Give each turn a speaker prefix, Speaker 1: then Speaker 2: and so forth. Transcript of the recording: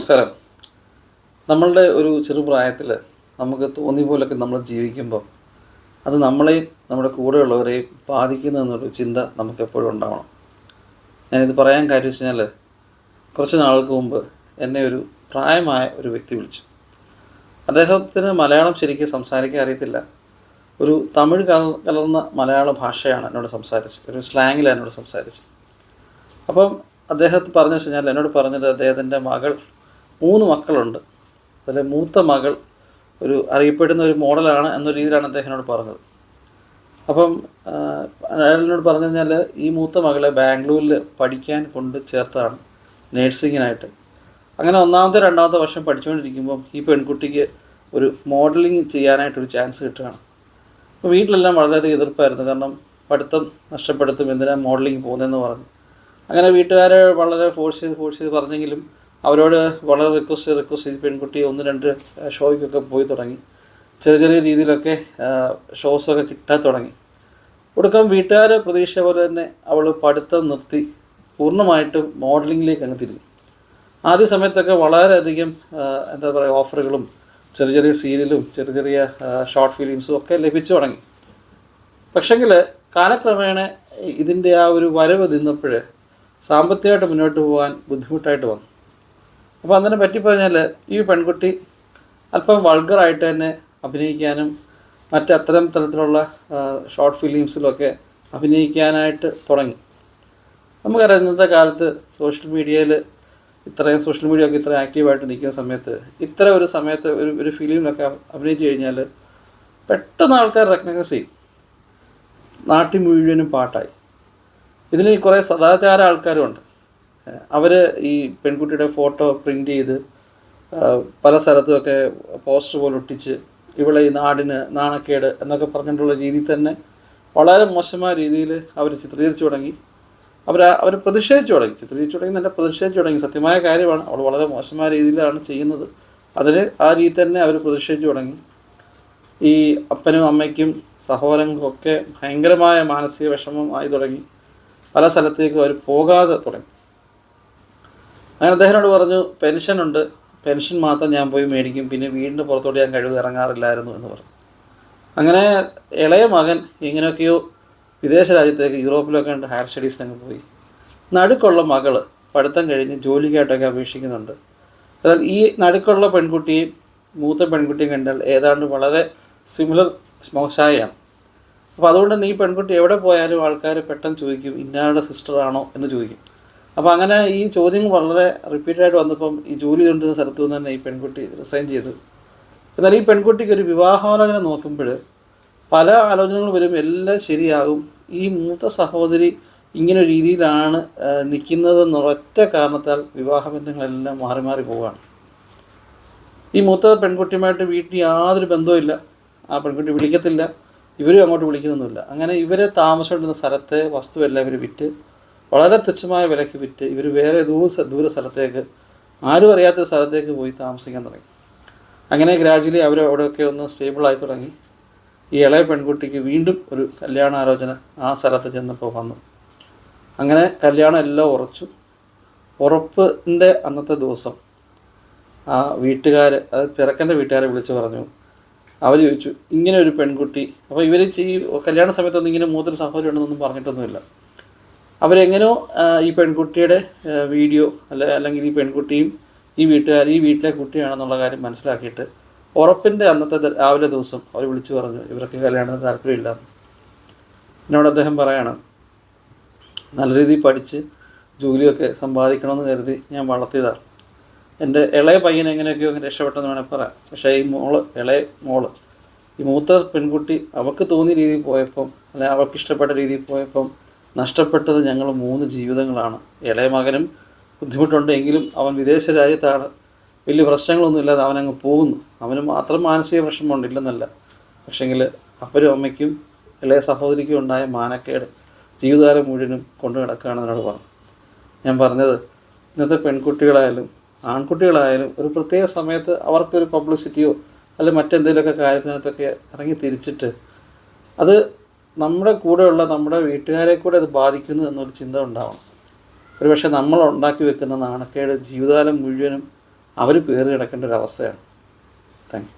Speaker 1: നമസ്കാരം. നമ്മളുടെ ഒരു ചെറുപ്രായത്തിൽ നമുക്ക് തോന്നിയ പോലൊക്കെ നമ്മൾ ജീവിക്കുമ്പോൾ അത് നമ്മളെയും നമ്മുടെ കൂടെയുള്ളവരെയും ബാധിക്കുന്നു എന്നൊരു ചിന്ത നമുക്ക് എപ്പോഴും ഉണ്ടാവണം. ഞാനിത് പറയാൻ കാര്യം വെച്ച് കഴിഞ്ഞാൽ കുറച്ച് നാൾക്ക് മുമ്പ് എന്നെ ഒരു പ്രായമായ ഒരു വ്യക്തി വിളിച്ചു. അദ്ദേഹത്തിന് മലയാളം ശരിക്കും സംസാരിക്കാൻ അറിയത്തില്ല. ഒരു തമിഴ് കല- കലർന്ന മലയാള ഭാഷയാണ് എന്നോട് സംസാരിച്ചത്. ഒരു സ്ലാങ്ങിലാണ് എന്നോട് സംസാരിച്ചത്. അപ്പം അദ്ദേഹത്തെ പറഞ്ഞു വെച്ച് കഴിഞ്ഞാൽ എന്നോട് പറഞ്ഞത് അദ്ദേഹത്തിന്റെ മകൾ മൂന്ന് മക്കളുണ്ട്. അതിൽ മൂത്ത മകൾ ഒരു അറിയപ്പെടുന്ന ഒരു മോഡലാണ് എന്ന രീതിയിലാണ് അദ്ദേഹത്തിനോട് പറഞ്ഞത്. അപ്പം അയാളിനോട് പറഞ്ഞു കഴിഞ്ഞാൽ ഈ മൂത്ത മകളെ ബാംഗ്ലൂരിൽ പഠിക്കാൻ കൊണ്ട് ചേർത്താണ് നേഴ്സിങ്ങിനായിട്ട്. അങ്ങനെ ഒന്നാമത്തെ രണ്ടാമത്തെ വർഷം പഠിച്ചുകൊണ്ടിരിക്കുമ്പം ഈ പെൺകുട്ടിക്ക് ഒരു മോഡലിംഗ് ചെയ്യാനായിട്ടൊരു ചാൻസ് കിട്ടുകയാണ്. അപ്പോൾ വീട്ടിലെല്ലാം വളരെയധികം എതിർപ്പായിരുന്നു. കാരണം പഠിത്തം നഷ്ടപ്പെടുത്തും എന്തിനാണ് മോഡലിംഗ് പോകുന്നതെന്ന് പറഞ്ഞു. അങ്ങനെ വീട്ടുകാരെ വളരെ ഫോഴ്സ് ചെയ്ത് ഫോഴ്സ് ചെയ്ത് പറഞ്ഞെങ്കിലും അവരോട് വളരെ റിക്വസ്റ്റ് റിക്വസ്റ്റ് ചെയ്ത് പെൺകുട്ടി ഒന്ന് രണ്ട് ഷോയ്ക്കൊക്കെ പോയി തുടങ്ങി. ചെറിയ ചെറിയ രീതിയിലൊക്കെ ഷോസൊക്കെ കിട്ടാൻ തുടങ്ങി. ഒടുക്കം വീട്ടുകാർ പ്രതീക്ഷ പോലെ തന്നെ അവൾ പഠിത്തം നിർത്തി പൂർണമായിട്ടും മോഡലിങ്ങിലേക്ക് അങ്ങ് തിരിഞ്ഞു. ആദ്യ സമയത്തൊക്കെ വളരെയധികം എന്താ പറയുക ഓഫറുകളും ചെറിയ ചെറിയ സീരിയലും ചെറിയ ചെറിയ ഷോർട്ട് ഫിലിംസും ഒക്കെ ലഭിച്ചു തുടങ്ങി. പക്ഷെങ്കിൽ കാലക്രമേണ ഇതിന്റെ ആ ഒരു വരവ് നിന്നപ്പോൾ സാമ്പത്തികമായിട്ട് മുന്നോട്ട് പോകാൻ ബുദ്ധിമുട്ടായിട്ട് വന്നു. അപ്പോൾ അതിനെ പറ്റി പറഞ്ഞാൽ ഈ പെൺകുട്ടി അല്പം വൾഗറായിട്ട് തന്നെ അഭിനയിക്കാനും മറ്റ് അത്തരം തരത്തിലുള്ള ഷോർട്ട് ഫിലിംസിലൊക്കെ അഭിനയിക്കാനായിട്ട് തുടങ്ങി. നമുക്കറിയാം ഇന്നത്തെ കാലത്ത് സോഷ്യൽ മീഡിയയിൽ ഇത്രയും സോഷ്യൽ മീഡിയ ഒക്കെ ഇത്ര ആക്റ്റീവായിട്ട് നിൽക്കുന്ന സമയത്ത് ഇത്ര ഒരു സമയത്ത് ഒരു ഒരു ഫിലിമിലൊക്കെ അഭിനയിച്ചു കഴിഞ്ഞാൽ പെട്ടെന്ന് ആൾക്കാർ റെക്കഗ്നൈസ് ചെയ്യും. നാട്ടിൽ മുഴുവനും പാട്ടായി. ഇതിന് കുറേ സദാചാര ആൾക്കാരുമുണ്ട് അവർ ഈ പെൺകുട്ടിയുടെ ഫോട്ടോ പ്രിന്റ് ചെയ്ത് പല സ്ഥലത്തുമൊക്കെ പോസ്റ്റർ പോലെ ഒട്ടിച്ച് ഇവളെ ഈ നാടിന് നാണക്കേട് എന്നൊക്കെ പറഞ്ഞിട്ടുള്ള രീതിയിൽ തന്നെ വളരെ മോശമായ രീതിയിൽ അവർ ചിത്രീകരിച്ചു തുടങ്ങി. അവർ അവർ പ്രതിഷേധിച്ചു തുടങ്ങി. ചിത്രീകരിച്ചു തുടങ്ങി നല്ല പ്രതിഷേധിച്ചു തുടങ്ങി. സത്യമായ കാര്യമാണ്. അവൾ വളരെ മോശമായ രീതിയിലാണ് ചെയ്യുന്നത്. അതിൽ ആ രീതി തന്നെ അവർ പ്രതിഷേധിച്ചു തുടങ്ങി. ഈ അപ്പനും അമ്മയ്ക്കും സഹോദരങ്ങൾക്കൊക്കെ ഭയങ്കരമായ മാനസിക വിഷമമായി തുടങ്ങി. പല സ്ഥലത്തേക്കും അവർ പോകാതെ തുടങ്ങി. അങ്ങനെ അദ്ദേഹത്തിനോട് പറഞ്ഞു പെൻഷനുണ്ട്. പെൻഷൻ മാത്രം ഞാൻ പോയി മേടിക്കും. പിന്നെ വീടിന്റെ പുറത്തോട്ട് ഞാൻ കഴിവ് ഇറങ്ങാറില്ലായിരുന്നു എന്ന് പറഞ്ഞു. അങ്ങനെ ഇളയ മകൻ എങ്ങനെയൊക്കെയോ വിദേശ രാജ്യത്തേക്ക് യൂറോപ്പിലൊക്കെ ഉണ്ട് ഹയർ സ്റ്റഡീസ് സ്റ്റഡീസിനൊക്കെ പോയി. നടുക്കുള്ള മകൾ പഠിത്തം കഴിഞ്ഞ് ജോലിക്കായിട്ടൊക്കെ അപേക്ഷിക്കുന്നുണ്ട്. എന്നാൽ ഈ നടുക്കുള്ള പെൺകുട്ടിയും മൂത്ത പെൺകുട്ടിയും കണ്ടാൽ ഏതാണ്ട് വളരെ സിമിലർ മോശായാണ്. അപ്പോൾ അതുകൊണ്ട് തന്നെ ഈ പെൺകുട്ടി എവിടെ പോയാലും ആൾക്കാർ പെട്ടെന്ന് ചോദിക്കും ഇന്നാളുടെ സിസ്റ്ററാണോ എന്ന് ചോദിക്കും. അപ്പോൾ അങ്ങനെ ഈ ചോദ്യങ്ങൾ വളരെ റിപ്പീറ്റഡായിട്ട് വന്നപ്പം ഈ ജോലി കൊണ്ടിരുന്ന സ്ഥലത്തു നിന്ന് തന്നെ ഈ പെൺകുട്ടി റിസൈൻ ചെയ്തു. എന്നാൽ ഈ പെൺകുട്ടിക്ക് ഒരു വിവാഹാലോചന നോക്കുമ്പോൾ പല ആലോചനകൾ വരും എല്ലാം ശരിയാകും. ഈ മൂത്ത സഹോദരി ഇങ്ങനെ രീതിയിലാണ് നിൽക്കുന്നതെന്നുള്ള ഒറ്റ കാരണത്താൽ വിവാഹബന്ധങ്ങളെല്ലാം മാറി മാറി പോവുകയാണ് ഈ മൂത്ത പെൺകുട്ടിയുമായിട്ട് വീട്ടിൽ യാതൊരു ബന്ധവുമില്ല. ആ പെൺകുട്ടി വിളിക്കത്തില്ല. ഇവരും അങ്ങോട്ട് വിളിക്കുന്നൊന്നുമില്ല. അങ്ങനെ ഇവരെ താമസിച്ചുകൊണ്ടിരുന്ന സ്ഥലത്തെ വസ്തുവെല്ലാം ഇവർ വിറ്റ് വളരെ തുച്ഛമായ വിലയ്ക്ക് വിറ്റ് ഇവർ വേറെ ദൂര ദൂര സ്ഥലത്തേക്ക് ആരും അറിയാത്ത സ്ഥലത്തേക്ക് പോയി താമസിക്കാൻ തുടങ്ങി. അങ്ങനെ ഗ്രാജുവലി അവർ അവിടെയൊക്കെ ഒന്ന് സ്റ്റേബിളായി തുടങ്ങി. ഈ ഇളയ പെൺകുട്ടിക്ക് വീണ്ടും ഒരു കല്യാണ ആലോചന ആ സ്ഥലത്ത് ചെന്നപ്പോൾ വന്നു. അങ്ങനെ കല്യാണം എല്ലാം ഉറച്ചു. ഉറപ്പിന്റെ അന്നത്തെ ദിവസം ആ വീട്ടുകാർ അത് പിറക്കന്റെ വീട്ടുകാരെ വിളിച്ച് പറഞ്ഞു. അവർ ചോദിച്ചു ഇങ്ങനെ ഒരു പെൺകുട്ടി അപ്പോൾ ഇവർ ഈ കല്യാണ സമയത്തൊന്നും ഇങ്ങനെ മൂത്തൊരു സഹോദരി ഉണ്ടെന്നൊന്നും പറഞ്ഞിട്ടൊന്നുമില്ല. അവരെങ്ങനെയോ ഈ പെൺകുട്ടിയുടെ വീഡിയോ അല്ല അല്ലെങ്കിൽ ഈ പെൺകുട്ടിയും ഈ വീട്ടുകാർ ഈ വീട്ടിലെ കുട്ടിയാണെന്നുള്ള കാര്യം മനസ്സിലാക്കിയിട്ട് ഉറപ്പിന്റെ അന്നത്തെ രാവിലെ ദിവസം അവർ വിളിച്ചു പറഞ്ഞു ഇവർക്ക് കല്യാണത്തിന് താല്പര്യമില്ല. എന്നോട് അദ്ദേഹം പറയണം നല്ല രീതിയിൽ പഠിച്ച് ജോലിയൊക്കെ സമ്പാദിക്കണമെന്ന് കരുതി ഞാൻ വളർത്തിയതാണ് എന്റെ ഇളയ പയ്യൻ എങ്ങനെയൊക്കെയോ രക്ഷപ്പെട്ടെന്ന് വേണമെങ്കിൽ പറയാം. പക്ഷേ ഈ മോൾ ഇളയ മോൾ ഈ മൂത്ത പെൺകുട്ടി അവൾക്ക് തോന്നിയ രീതിയിൽ പോയപ്പം അല്ലെങ്കിൽ അവൾക്ക് ഇഷ്ടപ്പെട്ട രീതിയിൽ പോയപ്പം നഷ്ടപ്പെട്ടത് ഞങ്ങൾ മൂന്ന് ജീവിതങ്ങളാണ്. ഇളയ മകനും ബുദ്ധിമുട്ടുണ്ട് എങ്കിലും അവൻ വിദേശ രാജ്യത്താണ്. വലിയ പ്രശ്നങ്ങളൊന്നുമില്ലാതെ അവനങ്ങ് പോകുന്നു. അവന് മാത്രം മാനസിക പ്രശ്നമുണ്ട് ഇല്ലെന്നല്ല. പക്ഷെങ്കിൽ അമ്മയ്ക്കും ഇളയ സഹോദരിക്കും ഉണ്ടായ മാനക്കേട് ജീവിതകാലം മുഴുവനും കൊണ്ടു കിടക്കുകയാണെന്ന് എന്നോട് പറഞ്ഞു. ഞാൻ പറഞ്ഞത് ഇന്നത്തെ പെൺകുട്ടികളായാലും ആൺകുട്ടികളായാലും ഒരു പ്രത്യേക സമയത്ത് അവർക്കൊരു പബ്ലിസിറ്റിയോ അല്ലെങ്കിൽ മറ്റെന്തെങ്കിലുമൊക്കെ കാര്യത്തിനകത്തൊക്കെ ഇറങ്ങി തിരിച്ചിട്ട് അത് നമ്മുടെ കൂടെയുള്ള നമ്മുടെ വീട്ടുകാരെ കൂടെ അത് ബാധിക്കുന്നു എന്നൊരു ചിന്ത ഉണ്ടാവണം. ഒരുപക്ഷെ നമ്മൾ ഉണ്ടാക്കി വെക്കുന്ന നാണക്കേട് ജീവിതകാലം മുഴുവനും അവർ പേറി കിടക്കേണ്ട ഒരു അവസ്ഥയാണ്. താങ്ക്